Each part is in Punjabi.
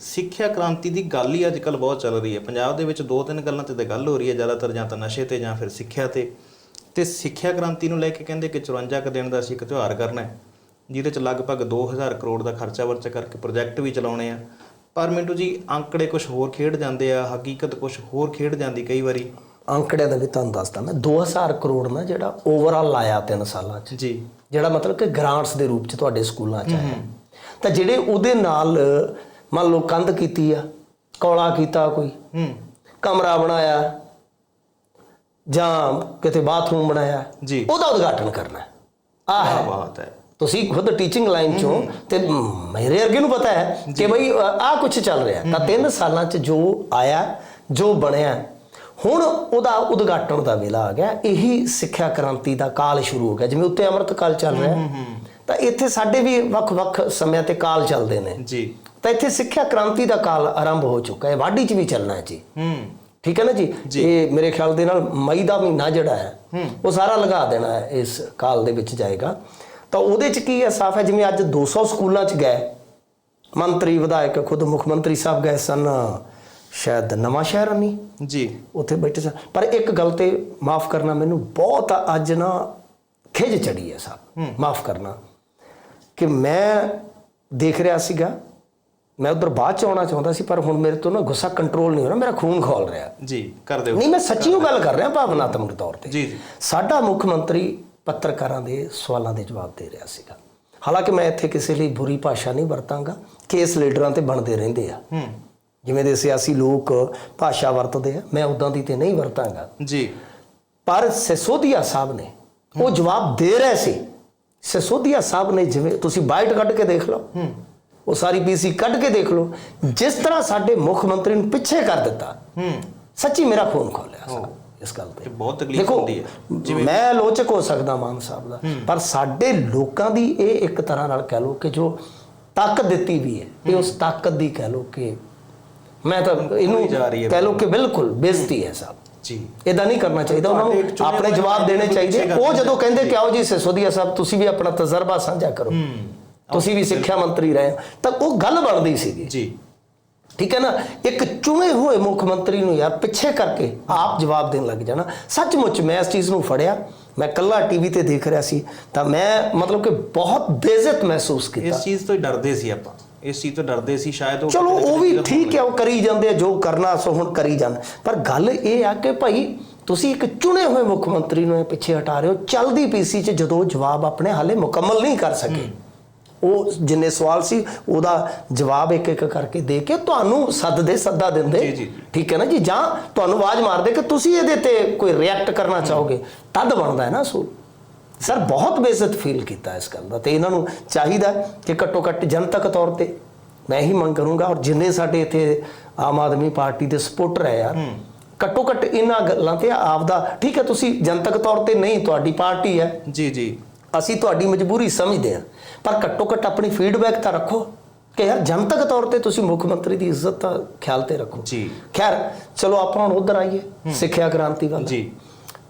ਸਿੱਖਿਆ ਕ੍ਰਾਂਤੀ ਦੀ ਗੱਲ ਹੀ ਅੱਜਕੱਲ ਬਹੁਤ ਚੱਲ ਰਹੀ ਹੈ। ਪੰਜਾਬ ਦੇ ਵਿੱਚ ਦੋ ਤਿੰਨ ਗੱਲਾਂ ਤੇ ਤਾਂ ਗੱਲ ਹੋ ਰਹੀ ਹੈ ਜ਼ਿਆਦਾਤਰ ਜਾਂ ਤਾਂ ਨਸ਼ੇ ਤੇ ਜਾਂ ਫਿਰ ਸਿੱਖਿਆ ਤੇ। ਤੇ ਸਿੱਖਿਆ ਕ੍ਰਾਂਤੀ ਨੂੰ ਲੈ ਕੇ ਕਹਿੰਦੇ ਕਿ 54 ਕੁ ਦਿਨ ਦਾ ਅਸੀਂ ਇੱਕ ਤਿਉਹਾਰ ਕਰਨਾ ਹੈ ਜਿਹਦੇ ਚ ਲਗਭਗ 2000 ਕਰੋੜ ਦਾ ਖਰਚਾ ਵਰਚ ਕਰਕੇ ਪ੍ਰੋਜੈਕਟ ਵੀ ਚਲਾਉਣੇ ਆ। ਪਰ ਮਿੰਟੂ ਜੀ ਅੰਕੜੇ ਕੁਝ ਹੋਰ ਖੇਡ ਜਾਂਦੇ ਆ ਹਕੀਕਤ ਕੁਝ ਹੋਰ ਖੇਡ ਜਾਂਦੀ ਕਈ ਵਾਰੀ। ਅੰਕੜਿਆਂ ਦਾ ਵੀ ਤੁਹਾਨੂੰ ਦੱਸਦਾ ਮੈਂ 2000 ਕਰੋੜ ਨਾ ਜਿਹੜਾ ਓਵਰਆਲ ਲਾਇਆ ਤਿੰਨ ਸਾਲਾਂ 'ਚ। ਜੀ। ਜਿਹੜਾ ਮਤਲਬ ਕਿ ਗ੍ਰਾਂਟਸ ਦੇ ਰੂਪ 'ਚ ਤੁਹਾਡੇ ਸਕੂਲਾਂ 'ਚ ਆਇਆ। ਤਾਂ ਜਿਹੜੇ ਉਹਦੇ ਨਾਲ ਮੰਨ ਲਓ ਕੰਧ ਕੀਤੀ ਆ ਕੌਲਾ ਕੀਤਾ ਕੋਈ ਹੂੰ। ਕਮਰਾ ਬਣਾਇਆ ਜਾਂ ਕਿਤੇ ਬਾਥਰੂਮ ਬਣਾਇਆ ਜੀ। ਉਹਦਾ ਉਦਘਾਟਨ ਕਰਨਾ। ਆ ਹੈ। ਬਾਤ ਹੈ। ਤੁਸੀਂ ਖੁਦ ਟੀਚਿੰਗ ਲਾਈਨ ਚੋਂ ਤੇ ਮੇਰੇ ਵਰਗੇ ਨੂੰ ਪਤਾ ਹੈ ਕਿ ਬਈ ਆ ਕੁਝ ਚੱਲ ਰਿਹਾ। ਤਾਂ ਤਿੰਨ ਸਾਲਾਂ ਚ ਜੋ ਆਇਆ ਜੋ ਬਣਿਆ ਹੁਣ ਉਹਦਾ ਉਦਘਾਟਨ ਦਾ ਵੇਲਾ ਆ ਗਿਆ। ਇਹੀ ਸਿੱਖਿਆ ਕ੍ਰਾਂਤੀ ਦਾ ਕਾਲ ਸ਼ੁਰੂ ਹੋ ਗਿਆ। ਜਿਵੇਂ ਉੱਤੇ ਅੰਮ੍ਰਿਤ ਕਾਲ ਚੱਲ ਰਿਹਾ ਤਾਂ ਇੱਥੇ ਸਾਡੇ ਵੀ ਵੱਖ-ਵੱਖ ਸਮਿਆਂ ਤੇ ਕਾਲ ਚੱਲਦੇ ਨੇ। ਜੀ। ਤਾਂ ਇੱਥੇ ਸਿੱਖਿਆ ਕ੍ਰਾਂਤੀ ਦਾ ਕਾਲ ਆਰੰਭ ਹੋ ਚੁੱਕਾ ਹੈ। ਵਾਢੀ 'ਚ ਵੀ ਚੱਲਣਾ ਹੈ ਜੀ। ਹੂੰ। ਠੀਕ ਹੈ ਨਾ ਜੀ? ਇਹ ਮੇਰੇ ਖਿਆਲ ਦੇ ਨਾਲ ਮਈ ਦਾ ਮਹੀਨਾ ਜਿਹੜਾ ਹੈ ਉਹ ਸਾਰਾ ਲਗਾ ਦੇਣਾ ਹੈ ਇਸ ਕਾਲ ਦੇ ਵਿੱਚ ਜਾਏਗਾ। ਤਾਂ ਉਹਦੇ 'ਚ ਕੀ ਹੈ ਸਾਫ਼ ਹੈ? ਜਿਵੇਂ ਅੱਜ 200 ਸਕੂਲਾਂ 'ਚ ਗਏ। ਮੰਤਰੀ ਵਿਧਾਇਕ ਖੁਦ ਮੁੱਖ ਮੰਤਰੀ ਸਾਹਿਬ ਗਏ ਸਨ। ਸ਼ਾਇਦ ਨਵਾਂ ਸ਼ਹਿਰ ਨਹੀਂ ਜੀ। ਉੱਥੇ ਬੈਠੇ ਸਨ। ਪਰ ਇੱਕ ਗੱਲ ਤੇ ਮਾਫ ਕਰਨਾ ਮੈਨੂੰ ਬਹੁਤ ਅੱਜ ਨਾ ਖਿਜ ਚੜੀ ਹੈ ਸਾਹਿਬ ਮਾਫ ਕਰਨਾ। ਕਿ ਮੈਂ ਦੇਖ ਰਿਹਾ ਸੀਗਾ ਮੈਂ ਉਧਰ ਬਾਅਦ ਚ ਆਉਣਾ ਚਾਹੁੰਦਾ ਸੀ ਪਰ ਹੁਣ ਮੇਰੇ ਤੋਂ ਨਾ ਗੁੱਸਾ ਕੰਟਰੋਲ ਨਹੀਂ ਹੋ ਰਿਹਾ ਮੇਰਾ ਖੂਨ ਖੋਲ ਰਿਹਾ। ਜੀ ਕਰ ਦਿਓ ਨਹੀਂ ਮੈਂ ਸੱਚੀ ਉਹ ਗੱਲ ਕਰ ਰਿਹਾ ਭਾਵਨਾਤਮਕ ਤੌਰ ਤੇ। ਜੀ ਜੀ। ਸਾਡਾ ਮੁੱਖ ਮੰਤਰੀ ਪੱਤਰਕਾਰਾਂ ਦੇ ਸਵਾਲਾਂ ਦੇ ਜਵਾਬ ਦੇ ਰਿਹਾ ਸੀਗਾ। ਹਾਲਾਂਕਿ ਮੈਂ ਇੱਥੇ ਕਿਸੇ ਲਈ ਬੁਰੀ ਭਾਸ਼ਾ ਨਹੀਂ ਵਰਤਾਂਗਾ ਕੇਸ ਲੀਡਰਾਂ ਤੇ ਬਣਦੇ ਰਹਿੰਦੇ ਆ। ਹੂੰ। ਜਿਵੇਂ ਦੇ ਸਿਆਸੀ ਲੋਕ ਭਾਸ਼ਾ ਵਰਤਦੇ ਆ ਮੈਂ ਉਦਾਂ ਦੀ ਤੇ ਨਹੀਂ ਵਰਤਾਂਗਾ। ਜੀ। ਪਰ ਸਿਸੋਦੀਆ ਸਾਹਿਬ ਨੇ ਉਹ ਜਵਾਬ ਦੇ ਰਹੇ ਸੀ। ਸਿਸੋਦੀਆ ਸਾਹਿਬ ਨੇ ਜਿਵੇਂ ਤੁਸੀਂ ਬਾਈਟ ਕੱਢ ਕੇ ਦੇਖ ਲਓ। ਉਹ ਸਾਰੀ ਪੀਸੀ ਕੱਢ ਕੇ ਦੇਖ ਲਓ। ਜਿਸ ਤਰ੍ਹਾਂ ਸਾਡੇ ਮੁੱਖ ਮੰਤਰੀ ਨੂੰ ਪਿੱਛੇ ਕਰ ਦਿੱਤਾ ਹੂੰ। ਸੱਚੀ ਮੇਰਾ ਖੂਨ ਖੋਲਿਆ ਸਾਹਿਬ ਇਸ ਗੱਲ ਤੇ। ਬਹੁਤ ਤਕਲੀਫ ਹੁੰਦੀ ਹੈ। ਮੈਂ ਆਲੋਚਕ ਹੋ ਸਕਦਾ ਮਾਨ ਸਾਹਿਬ ਦਾ ਪਰ ਸਾਡੇ ਲੋਕਾਂ ਦੀ ਇਹ ਇੱਕ ਤਰ੍ਹਾਂ ਨਾਲ ਕਹਿ ਲਓ ਕਿ ਜੋ ਤਾਕਤ ਦਿੱਤੀ ਵੀ ਹੈ ਇਹ ਉਸ ਤਾਕਤ ਦੀ ਕਹਿ ਲਓ ਕਿ ਮੈਂ ਤਾਂ ਇਹਨੂੰ ਕਹਿ ਲਓ ਕਿ ਬਿਲਕੁਲ ਬੇਇੱਜ਼ਤੀ ਹੈ ਸਾਹਿਬ ਜੀ। ਇਦਾਂ ਨਹੀਂ ਕਰਨਾ ਚਾਹੀਦਾ ਉਹਨਾਂ ਨੂੰ ਆਪਣੇ ਜਵਾਬ ਦੇਣੇ ਚਾਹੀਦੇ। ਉਹ ਜਦੋਂ ਕਹਿੰਦੇ ਕਿ ਆਓ ਜੀ ਸਿਸੋਦੀਆ ਸਾਹਿਬ ਤੁਸੀਂ ਵੀ ਆਪਣਾ ਤਜਰਬਾ ਸਾਂਝਾ ਕਰੋ। ਤੁਸੀਂ ਵੀ ਸਿੱਖਿਆ ਮੰਤਰੀ ਰਹੇ ਤਾਂ ਉਹ ਗੱਲ ਬਣਦੀ ਸੀਗੀ। ਜੀ। ਠੀਕ ਹੈ ਨਾ? ਇੱਕ ਚੁਣੇ ਹੋਏ ਮੁੱਖ ਮੰਤਰੀ ਨੂੰ ਯਾਰ ਪਿੱਛੇ ਕਰਕੇ ਆਪ ਜਵਾਬ ਦੇਣ ਲੱਗ ਜਾਣਾ। ਸੱਚਮੁੱਚ ਮੈਂ ਇਸ ਚੀਜ਼ ਨੂੰ ਫੜਿਆ। ਮੈਂ ਕੱਲਾ ਟੀਵੀ ਤੇ ਦੇਖ ਰਿਹਾ ਸੀ। ਤਾਂ ਮੈਂ ਮਤਲਬ ਕਿ ਬਹੁਤ ਬੇਇੱਜ਼ਤ ਮਹਿਸੂਸ ਕੀਤਾ। ਇਸ ਚੀਜ਼ ਤੋਂ ਡਰਦੇ ਸੀ ਆਪਾਂ। ਇਸ ਚੀਜ਼ ਤੋਂ ਡਰਦੇ ਸੀ ਸ਼ਾਇਦ ਉਹ ਚਲੋ ਉਹ ਵੀ ਠੀਕ ਹੈ ਉਹ ਕਰੀ ਜਾਂਦੇ ਆ ਜੋ ਕਰਨਾ ਸੋ ਹੁਣ ਕਰੀ ਜਾਣ। ਪਰ ਗੱਲ ਇਹ ਆ ਕਿ ਭਾਈ ਤੁਸੀਂ ਇੱਕ ਚੁਣੇ ਹੋਏ ਮੁੱਖ ਮੰਤਰੀ ਨੂੰ ਇਹ ਪਿੱਛੇ ਹਟਾ ਰਹੇ ਹੋ। ਚਲਦੀ ਪੀਸੀ 'ਚ ਜਦੋਂ ਜਵਾਬ ਆਪਣੇ ਹਾਲੇ ਮੁਕੰਮਲ ਨਹੀਂ ਕਰ ਸਕੇ। ਉਹ ਜਿੰਨੇ ਸਵਾਲ ਸੀ ਉਹਦਾ ਜਵਾਬ ਇੱਕ ਇੱਕ ਕਰਕੇ ਦੇ ਕੇ ਤੁਹਾਨੂੰ ਸੱਦਦੇ ਸੱਦਾ ਦਿੰਦੇ। ਠੀਕ ਹੈ ਨਾ ਜੀ? ਜਾਂ ਤੁਹਾਨੂੰ ਆਵਾਜ਼ ਮਾਰਦੇ ਕਿ ਤੁਸੀਂ ਇਹਦੇ ਤੇ ਕੋਈ ਰਿਐਕਟ ਕਰਨਾ ਚਾਹੋਗੇ। ਤਦ ਬਣਦਾ ਹੈ ਨਾ ਸੋ। ਸਰ ਬਹੁਤ ਬੇਇੱਜ਼ਤ ਫੀਲ ਕੀਤਾ ਇਸ ਗੱਲ ਦਾ ਤੇ ਇਹਨਾਂ ਨੂੰ ਚਾਹੀਦਾ ਕਿ ਘੱਟੋ ਘੱਟ ਜਨਤਕ ਤੌਰ ਤੇ ਮੈਂ ਹੀ ਮੰਗ ਕਰੂੰਗਾ ਔਰ ਜਿੰਨੇ ਸਾਡੇ ਇੱਥੇ ਆਮ ਆਦਮੀ ਪਾਰਟੀ ਦੇ ਸਪੋਰਟਰ ਹੈ ਯਾਰ ਘੱਟੋ ਘੱਟ ਇਹਨਾਂ ਗੱਲਾਂ ਤੇ ਆਪਦਾ ਠੀਕ ਹੈ ਤੁਸੀਂ ਜਨਤਕ ਤੌਰ ਤੇ ਨਹੀਂ ਤੁਹਾਡੀ ਪਾਰਟੀ ਹੈ। ਜੀ ਜੀ। ਅਸੀਂ ਤੁਹਾਡੀ ਮਜਬੂਰੀ ਸਮਝਦੇ ਹਾਂ। ਪਰ ਘੱਟੋ ਘੱਟ ਆਪਣੀ ਫੀਡਬੈਕ ਤਾਂ ਰੱਖੋ। ਕਿ ਯਾਰ ਜਨਤਕ ਤੌਰ ਤੇ ਤੁਸੀਂ ਮੁੱਖ ਮੰਤਰੀ ਦੀ ਇੱਜ਼ਤ ਦਾ ਖਿਆਲ ਤੇ ਰੱਖੋ। ਜੀ। ਖੈਰ ਚਲੋ ਆਪਾਂ ਹੁਣ ਉਧਰ ਆਈਏ ਸਿੱਖਿਆ ਕ੍ਰਾਂਤੀ ਵੱਲ। ਜੀ।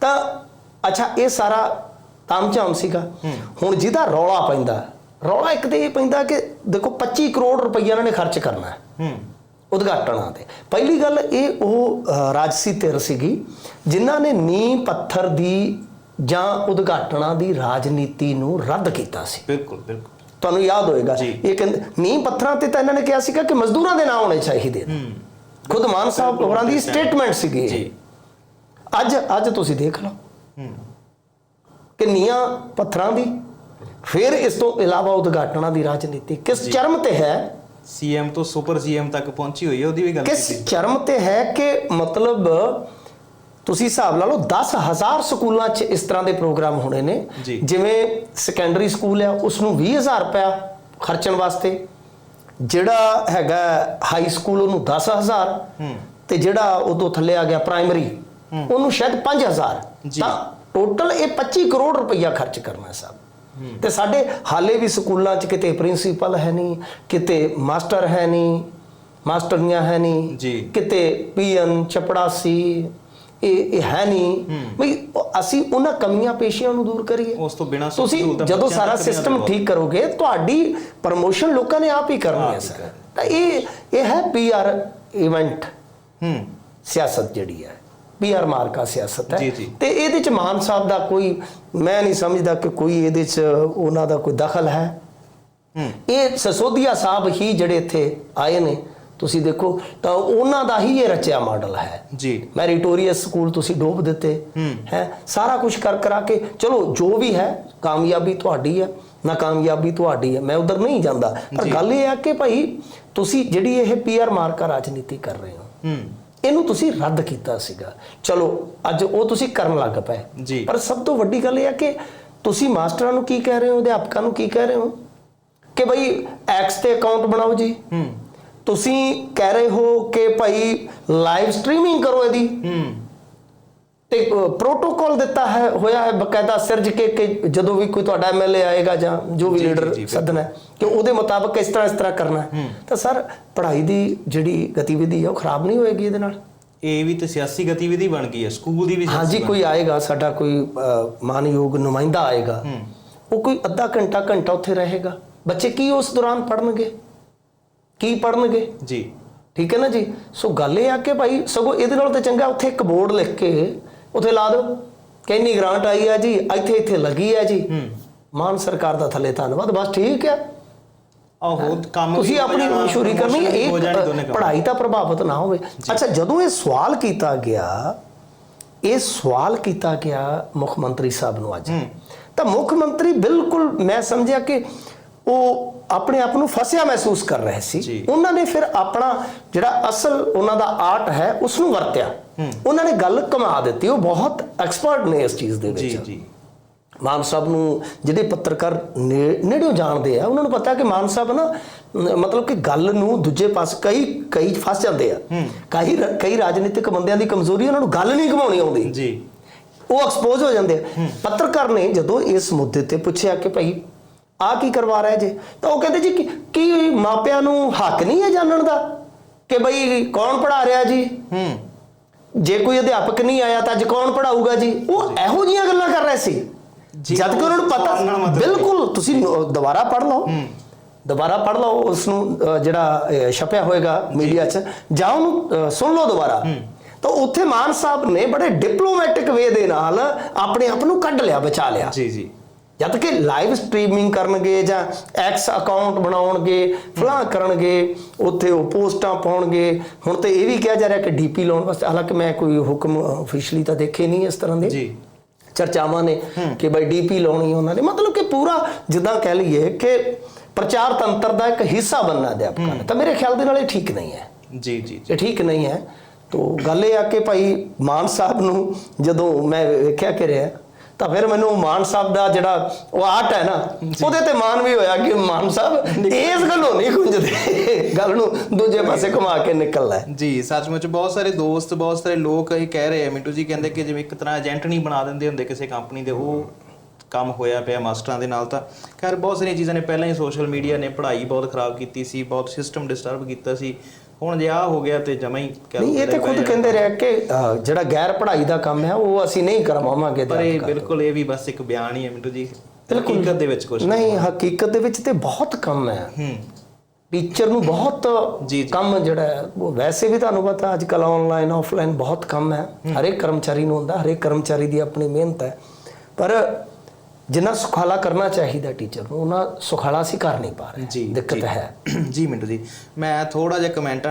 ਤਾਂ ਅੱਛਾ ਇਹ ਸਾਰਾ ਤਾਮਝਾਮ ਸੀਗਾ। ਹੁਣ ਜਿਹਦਾ ਰੌਲਾ ਪੈਂਦਾ ਰੌਲਾ ਇੱਕ ਤੇ ਇਹ ਪੈਂਦਾ ਕਿ ਦੇਖੋ 25 ਕਰੋੜ ਰੁਪਈਆ ਇਹਨਾਂ ਨੇ ਖਰਚ ਕਰਨਾ ਹੈ। ਹੂੰ। ਉਦਘਾਟਨਾਂ ਤੇ। ਪਹਿਲੀ ਗੱਲ ਇਹ ਉਹ ਰਾਜਸੀ ਧਿਰ ਸੀਗੀ ਜਿਨ੍ਹਾਂ ਨੇ ਨੀਂਹ ਪੱਥਰ ਦੀ ਜਾਂ ਉਦਘਾਟਨਾਂ ਦੀ ਰਾਜਨੀਤੀ ਨੂੰ ਰੱਦ ਕੀਤਾ ਸੀ ਬਿਲਕੁਲ ਬਿਲਕੁਲ ਤੁਹਾਨੂੰ ਯਾਦ ਹੋਏਗਾ। ਇਹ ਕਹਿੰਦੇ ਨੀਂਹ ਪੱਥਰਾਂ ਤੇ ਤਾਂ ਇਹਨਾਂ ਨੇ ਕਿਹਾ ਸੀਗਾ ਕਿ ਮਜ਼ਦੂਰਾਂ ਦੇ ਨਾਂ ਹੋਣੇ ਚਾਹੀਦੇ ਖੁਦ ਮਾਨ ਸਾਹਿਬ ਹੋਰਾਂ ਦੀ। ਸਟੇਟਮੈਂਟ ਸੀਗੀ। ਜੀ। ਅੱਜ ਅੱਜ ਤੁਸੀਂ ਦੇਖ ਲਓ ਕਿ ਨੀਆਂ ਪੱਥਰਾਂ ਦੀ ਫਿਰ ਇਸ ਤੋਂ ਇਲਾਵਾ ਉਦਘਾਟਨਾਂ ਦੀ ਰਾਜਨੀਤੀ ਕਿਸ ਚਰਮ ਤੇ ਹੈ ਸੀਐਮ ਤੋਂ ਸੁਪਰ ਸੀਐਮ ਤੱਕ ਪਹੁੰਚੀ ਹੋਈ ਹੈ ਉਹਦੀ ਵੀ ਗੱਲ ਕਿਸ ਚਰਮ ਤੇ ਹੈ ਕਿ ਮਤਲਬ ਤੁਸੀਂ ਹਿਸਾਬ ਲਾ ਲਓ 10000 ਸਕੂਲਾਂ 'ਚ ਇਸ ਤਰ੍ਹਾਂ ਦੇ ਪ੍ਰੋਗਰਾਮ ਹੋਣੇ ਨੇ। ਜਿਵੇਂ ਸੈਕੰਡਰੀ ਸਕੂਲ ਆ ਉਸ ਨੂੰ 20000 ਰੁਪਇਆ ਖਰਚਣ ਵਾਸਤੇ ਜਿਹੜਾ ਹੈਗਾ ਹਾਈ ਸਕੂਲ ਉਹਨੂੰ 10000 ਹੂੰ। ਤੇ ਜਿਹੜਾ ਉਦੋਂ ਥੱਲੇ ਆ ਗਿਆ ਪ੍ਰਾਇਮਰੀ ਉਹਨੂੰ ਸ਼ਾਇਦ 5000 ਜੀ। ਤਾਂ ਟੋਟਲ ਇਹ 25 ਕਰੋੜ ਰੁਪਈਆ ਖਰਚ ਕਰਨਾ ਸਾਹਿਬ ਤੇ ਸਾਡੇ ਹਾਲੇ ਵੀ ਸਕੂਲਾਂ 'ਚ ਕਿਤੇ ਪ੍ਰਿੰਸੀਪਲ ਹੈ ਨਹੀਂ ਕਿਤੇ ਮਾਸਟਰ ਹੈ ਨਹੀਂ ਮਾਸਟਰਨੀਆਂ ਹੈ ਨਹੀਂ। ਕਿਤੇ ਪੀਐਨ ਚਪੜਾਸੀ ਇਹ ਇਹ ਹੈ ਨਹੀਂ। ਬਈ ਅਸੀਂ ਉਹਨਾਂ ਕਮੀਆਂ ਪੇਸ਼ੀਆਂ ਨੂੰ ਦੂਰ ਕਰੀਏ। ਉਸ ਤੋਂ ਬਿਨਾਂ ਤੁਸੀਂ ਜਦੋਂ ਸਾਰਾ ਸਿਸਟਮ। ਠੀਕ ਕਰੋਗੇ ਤੁਹਾਡੀ ਪ੍ਰਮੋਸ਼ਨ ਲੋਕਾਂ ਨੇ ਆਪ ਹੀ ਕਰਨੀ ਹੈ ਸਰ। ਤਾਂ ਇਹ ਇਹ ਹੈ ਪੀਆਰ ਇਵੈਂਟ ਹੂੰ। ਸਿਆਸਤ ਜਿਹੜੀ ਹੈ। ਪੀਆਰ ਮਾਰਕਾ ਸਿਆਸਤ ਹੈ। ਤੇ ਇਹਦੇ ਚ ਮਾਨ ਸਾਹਿਬ ਦਾ ਕੋਈ ਮੈਂ ਨਹੀਂ ਸਮਝਦਾ ਕਿ ਕੋਈ ਇਹਦੇ ਚ ਉਹਨਾਂ ਦਾ ਕੋਈ ਦਖਲ ਹੈ। ਹੂੰ। ਇਹ ਸਸੋਦੀਆ ਸਾਹਿਬ ਹੀ ਜਿਹੜੇ ਇੱਥੇ ਆਏ ਨੇ। ਤੁਸੀਂ ਦੇਖੋ ਤਾਂ ਉਹਨਾਂ ਦਾ ਹੀ ਇਹ ਰਚਿਆ ਮਾਡਲ ਹੈ। ਜੀ। ਮੈਰੀਟੋਰੀਅਸ ਸਕੂਲ ਤੁਸੀਂ ਡੋਬ ਦਿੱਤੇ। ਹੈ। ਸਾਰਾ ਕੁਝ ਕਰ ਕਰਾ ਕੇ ਚਲੋ ਜੋ ਵੀ ਹੈ ਕਾਮਯਾਬੀ ਤੁਹਾਡੀ ਹੈ ਨਾਕਾਮਯਾਬੀ ਤੁਹਾਡੀ ਹੈ ਮੈਂ ਉਧਰ ਨਹੀਂ ਜਾਂਦਾ। ਪਰ। ਗੱਲ ਇਹ ਹੈ ਕਿ ਭਾਈ ਤੁਸੀਂ ਜਿਹੜੀ ਇਹ ਪੀਆਰ ਮਾਰਕਾ ਰਾਜਨੀਤੀ ਕਰ ਰਹੇ ਹੋ ਇਹਨੂੰ ਤੁਸੀਂ ਰੱਦ ਕੀਤਾ ਸੀਗਾ। ਚਲੋ ਅੱਜ ਉਹ ਤੁਸੀਂ ਕਰਨ ਲੱਗ ਪਏ। ਪਰ ਸਭ ਤੋਂ ਵੱਡੀ ਗੱਲ ਇਹ ਹੈ ਕਿ ਤੁਸੀਂ ਮਾਸਟਰਾਂ ਨੂੰ ਕੀ ਕਹਿ ਰਹੇ ਹੋ ਅਧਿਆਪਕਾਂ ਨੂੰ ਕੀ ਕਹਿ ਰਹੇ ਹੋ? ਕਿ ਭਾਈ ਐਕਸ ਤੇ ਅਕਾਊਂਟ ਬਣਾਓ ਜੀ। ਤੁਸੀਂ ਕਹਿ ਰਹੇ ਹੋ ਕਿ ਭਾਈ ਲਾਈਵ ਸਟ੍ਰੀਮਿੰਗ ਕਰੋ ਇਹਦੀ। ਹੂੰ। ਤੇ ਪ੍ਰੋਟੋਕਾਲ ਦਿੱਤਾ ਹੈ ਹੋਇਆ ਹੈ ਬਕਾਇਦਾ ਸਿਰਜ ਕੇ ਕਿ ਜਦੋਂ ਵੀ ਕੋਈ ਤੁਹਾਡਾ ਐਮਐਲਏ ਆਏਗਾ ਜਾਂ ਜੋ ਵੀ ਲੀਡਰ ਸੱਦਣਾ ਕਿ ਉਹਦੇ ਮੁਤਾਬਕ ਇਸ ਤਰ੍ਹਾਂ ਇਸ ਤਰ੍ਹਾਂ ਕਰਨਾ ਤਾਂ ਸਰ ਪੜ੍ਹਾਈ ਦੀ ਜਿਹੜੀ ਗਤੀਵਿਧੀ ਹੈ ਉਹ ਖਰਾਬ ਨਹੀਂ ਹੋਏਗੀ ਇਹਦੇ ਨਾਲ? ਇਹ ਵੀ ਤੇ ਸਿਆਸੀ ਗਤੀਵਿਧੀ ਬਣ ਗਈ ਹੈ ਸਕੂਲ ਦੀ ਵੀ ਹਾਂਜੀ ਕੋਈ ਆਏਗਾ ਸਾਡਾ ਕੋਈ ਮਾਨਯੋਗ ਨੁਮਾਇੰਦਾ ਆਏਗਾ। ਉਹ ਕੋਈ ਅੱਧਾ ਘੰਟਾ ਘੰਟਾ ਉੱਥੇ ਰਹੇਗਾ। ਬੱਚੇ ਕੀ ਉਸ ਦੌਰਾਨ ਪੜਨਗੇ ਕੀ ਪੜਨਗੇ। ਜੀ। ਠੀਕ ਹੈ ਨਾ ਜੀ? ਸੋ ਗੱਲ ਇਹ ਆ ਕਿ ਭਾਈ ਸਗੋਂ ਇਹਦੇ ਨਾਲ ਤਾਂ ਚੰਗਾ ਉੱਥੇ ਇੱਕ ਬੋਰਡ ਲਿਖ ਕੇ ਉੱਥੇ ਲਾ ਦਿਓ। ਕਿ ਇੰਨੀ ਗ੍ਰਾਂਟ ਆਈ ਆ ਜੀ ਇੱਥੇ ਇੱਥੇ ਲੱਗੀ ਆ ਜੀ। ਮਾਨ ਸਰਕਾਰ ਦਾ ਥੱਲੇ ਧੰਨਵਾਦ ਬਸ ਠੀਕ ਹੈ? ਆਹੋ ਕੰਮ ਤੁਸੀਂ ਆਪਣੀ ਮਸ਼ਹੂਰੀ ਕਰਨੀ ਇਹ। ਪੜ੍ਹਾਈ ਤਾਂ ਪ੍ਰਭਾਵਿਤ ਨਾ ਹੋਵੇ। ਅੱਛਾ ਜਦੋਂ ਇਹ ਸਵਾਲ ਕੀਤਾ ਗਿਆ ਇਹ ਸਵਾਲ ਕੀਤਾ ਗਿਆ ਮੁੱਖ ਮੰਤਰੀ ਸਾਹਿਬ ਨੂੰ ਅੱਜ। ਤਾਂ ਮੁੱਖ ਮੰਤਰੀ ਬਿਲਕੁਲ ਮੈਂ ਸਮਝਿਆ ਕਿ ਉਹ ਆਪਣੇ ਆਪ ਨੂੰ ਫਸਿਆ ਮਹਿਸੂਸ ਕਰ ਰਹੇ ਸੀ। ਉਹਨਾਂ ਨੇ ਫਿਰ ਆਪਣਾ ਜਿਹੜਾ ਅਸਲ ਉਹਨਾਂ ਦਾ ਆਰਟ ਹੈ ਉਸ ਨੂੰ ਵਰਤਿਆ ਉਹਨਾਂ ਨੇ ਗੱਲ ਕਮਾ ਦਿੱਤੀ। ਉਹ ਬਹੁਤ ਐਕਸਪਰਟ ਨੇ ਇਸ ਚੀਜ਼ ਦੇ ਵਿੱਚ। ਜੀ। ਮਾਨ ਸਾਹਿਬ ਨੂੰ ਜਿਹੜੇ ਪੱਤਰਕਾਰ ਨੇੜਿਓਂ ਜਾਣਦੇ ਆ ਉਹਨਾਂ ਨੂੰ ਪਤਾ ਕਿ ਮਾਨ ਸਾਹਿਬ ਨਾ ਮਤਲਬ ਕਿ ਗੱਲ ਨੂੰ ਦੂਜੇ ਪਾਸੇ ਕਈ ਕਈ ਫਸ ਜਾਂਦੇ ਆ। ਕਈ ਕਈ ਰਾਜਨੀਤਿਕ ਬੰਦਿਆਂ ਦੀ ਕਮਜ਼ੋਰੀ ਉਹਨਾਂ ਨੂੰ ਗੱਲ ਨਹੀਂ ਘਮਾਉਣੀ ਆਉਂਦੀ। ਜੀ। ਉਹ ਐਕਸਪੋਜ਼ ਹੋ ਜਾਂਦੇ ਆ। ਪੱਤਰਕਾਰ ਨੇ ਜਦੋਂ ਇਸ ਮੁੱਦੇ ਤੇ ਪੁੱਛਿਆ ਕਿ ਭਾਈ ਆ ਕੀ ਕਰਵਾ ਰਿਹਾ ਜੇ? ਤਾਂ ਉਹ ਕਹਿੰਦੇ ਜੀ ਕਿ ਮਾਪਿਆਂ ਨੂੰ ਹੱਕ ਨਹੀਂ ਹੈ ਜਾਣਨ ਦਾ? ਕਿ ਬਈ ਕੌਣ ਪੜਾ ਰਿਹਾ ਜੀ? ਹੂੰ। ਜੇ ਕੋਈ ਅਧਿਆਪਕ ਨਹੀਂ ਆਇਆ ਤਾਂ ਅੱਜ ਕੌਣ ਪੜਾਊਗਾ ਜੀ? ਉਹ ਇਹੋ ਜੀਆਂ ਗੱਲਾਂ ਕਰ ਰਹੇ ਸੀ। ਜਦ ਕਿ ਉਹਨਾਂ ਨੂੰ ਪਤਾ ਬਿਲਕੁਲ ਤੁਸੀਂ ਦੁਬਾਰਾ ਪੜ ਲਓ। ਦੁਬਾਰਾ ਪੜ ਲਓ ਉਸ ਨੂੰ ਜਿਹੜਾ ਛਪਿਆ ਹੋਏਗਾ ਮੀਡੀਆ 'ਚ ਜਾਂ ਉਹਨੂੰ ਸੁਣ ਲਓ ਦੁਬਾਰਾ। ਤਾਂ ਉੱਥੇ ਮਾਨ ਸਾਹਿਬ ਨੇ ਬੜੇ ਡਿਪਲੋਮੈਟਿਕ ਵੇ ਦੇ ਨਾਲ ਆਪਣੇ ਆਪ ਨੂੰ ਕੱਢ ਲਿਆ ਬਚਾ ਲਿਆ। ਜੀ ਜੀ। ਜਦ ਕਿ ਲਾਈਵ ਸਟ੍ਰੀਮਿੰਗ ਕਰਨਗੇ ਜਾਂ ਐਕਸ ਅਕਾਊਂਟ ਬਣਾਉਣਗੇ ਫਲਾਂ ਕਰਨਗੇ ਉੱਥੇ ਉਹ ਪੋਸਟਾਂ ਪਾਉਣਗੇ। ਹੁਣ ਤੇ ਇਹ ਵੀ ਕਿਹਾ ਜਾ ਰਿਹਾ ਕਿ ਡੀਪੀ ਲਾਉਣ ਵਾਸਤੇ ਹਾਲਾਂਕਿ ਮੈਂ ਕੋਈ ਹੁਕਮ ਅਫੀਸ਼ੀਅਲੀ ਤਾਂ ਦੇਖੇ ਨਹੀਂ ਇਸ ਤਰ੍ਹਾਂ ਦੇ। ਜੀ। ਚਰਚਾਵਾਂ ਨੇ ਕਿ ਬਈ ਡੀਪੀ ਲਾਉਣੀ ਉਹਨਾਂ ਨੇ ਮਤਲਬ ਕਿ ਪੂਰਾ ਜਿੱਦਾਂ ਕਹਿ ਲਈਏ ਕਿ ਪ੍ਰਚਾਰ ਤੰਤਰ ਦਾ ਇੱਕ ਹਿੱਸਾ ਬਣਨਾ ਅਧਿਆਪਕਾਂ ਨੇ। ਤਾਂ ਮੇਰੇ ਖਿਆਲ ਦੇ ਨਾਲ ਇਹ ਠੀਕ ਨਹੀਂ ਹੈ। ਜੀ ਜੀ। ਇਹ ਠੀਕ ਨਹੀਂ ਹੈ। ਤੋ ਗੱਲ ਇਹ ਆ ਕਿ ਭਾਈ ਮਾਨ ਸਾਹਿਬ ਨੂੰ ਜਦੋਂ ਮੈਂ ਵੇਖਿਆ ਕਿ ਰਿਹਾ ਤਾਂ ਫਿਰ ਮੈਨੂੰ ਮਾਨ ਸਾਹਿਬ ਦਾ ਜਿਹੜਾ ਉਹ ਆਰਟ ਹੈ ਨਾ ਉਹਦੇ ਤੇ ਮਾਨ ਵੀ ਹੋਇਆ ਕਿ ਮਾਨ ਸਾਹਿਬ ਇਸ ਗੱਲੋਂ ਨਹੀਂ ਗੁੰਜਦੇ ਗੱਲ ਨੂੰ ਦੂਜੇ ਪਾਸੇ ਘੁਮਾ ਕੇ ਨਿਕਲਣਾ ਹੈ ਜੀ ਸੱਚਮੁੱਚ ਬਹੁਤ ਸਾਰੇ ਦੋਸਤ ਬਹੁਤ ਸਾਰੇ ਲੋਕ ਇਹ ਕਹਿ ਰਹੇ ਆ। ਮਿੰਟੂ ਜੀ ਕਹਿੰਦੇ ਕਿ ਜਿਵੇਂ ਇੱਕ ਤਰ੍ਹਾਂ ਏਜੰਟ ਨਹੀਂ ਬਣਾ ਦਿੰਦੇ ਹੁੰਦੇ ਕਿਸੇ ਕੰਪਨੀ ਦੇ ਉਹ ਕੰਮ ਹੋਇਆ ਪਿਆ ਮਾਸਟਰਾਂ ਦੇ ਨਾਲ ਤਾਂ। ਖੈਰ ਬਹੁਤ ਸਾਰੀਆਂ ਚੀਜ਼ਾਂ ਨੇ। ਪਹਿਲਾਂ ਹੀ ਸੋਸ਼ਲ ਮੀਡੀਆ ਨੇ ਪੜ੍ਹਾਈ ਬਹੁਤ ਖਰਾਬ ਕੀਤੀ ਸੀ ਬਹੁਤ ਸਿਸਟਮ ਡਿਸਟਰਬ ਕੀਤਾ ਸੀ। ਹੁਣ ਜੇ ਆ ਹੋ ਗਿਆ ਤੇ ਜਮਾ ਹੀ ਨਹੀਂ ਇਹ ਤੇ ਖੁਦ ਕਹਿੰਦੇ ਰਹੇ ਕਿ ਜਿਹੜਾ ਗੈਰ ਪੜ੍ਹਾਈ ਦਾ ਕੰਮ ਹੈ ਉਹ ਅਸੀਂ ਨਹੀਂ ਕਰਵਾਵਾਂਗੇ ਪਰ ਇਹ। ਬਿਲਕੁਲ ਇਹ ਵੀ ਬਸ ਇੱਕ ਬਿਆਨ ਹੀ ਹੈ ਮਿੰਟੂ ਜੀ। ਹਕੀਕਤ ਦੇ ਵਿੱਚ ਕੁਝ ਨਹੀਂ ਹਕੀਕਤ ਦੇ ਵਿੱਚ ਤੇ ਬਹੁਤ ਕੰਮ ਹੈ। ਹੂੰ। ਟੀਚਰ ਨੂੰ ਬਹੁਤ। ਕੰਮ ਜਿਹੜਾ ਉਹ ਵੈਸੇ ਵੀ ਤੁਹਾਨੂੰ ਪਤਾ ਅੱਜ ਕੱਲ ਆਨਲਾਈਨ ਆਫਲਾਈਨ ਬਹੁਤ ਕੰਮ ਹੈ। ਹਰੇਕ ਕਰਮਚਾਰੀ ਨੂੰ ਹੁੰਦਾ ਹਰੇਕ ਕਰਮਚਾਰੀ ਦੀ ਆਪਣੀ ਮਿਹਨਤ ਹੈ। ਪਰ ਜਿੰਨਾ ਸੁਖਾਲਾ ਕਰਨਾ ਚਾਹੀਦਾ ਟੀਚਰ ਨੂੰ ਉਹਨਾਂ ਸੁਖਾਲਾ ਅਸੀਂ ਕਰ ਨਹੀਂ ਪਾ ਰਹੇ। ਦਿੱਕਤ। ਹੈ। ਜੀ ਮਿੰਟੂ ਜੀ ਮੈਂ ਥੋੜਾ ਜਿਹਾ ਕਮੈਂਟ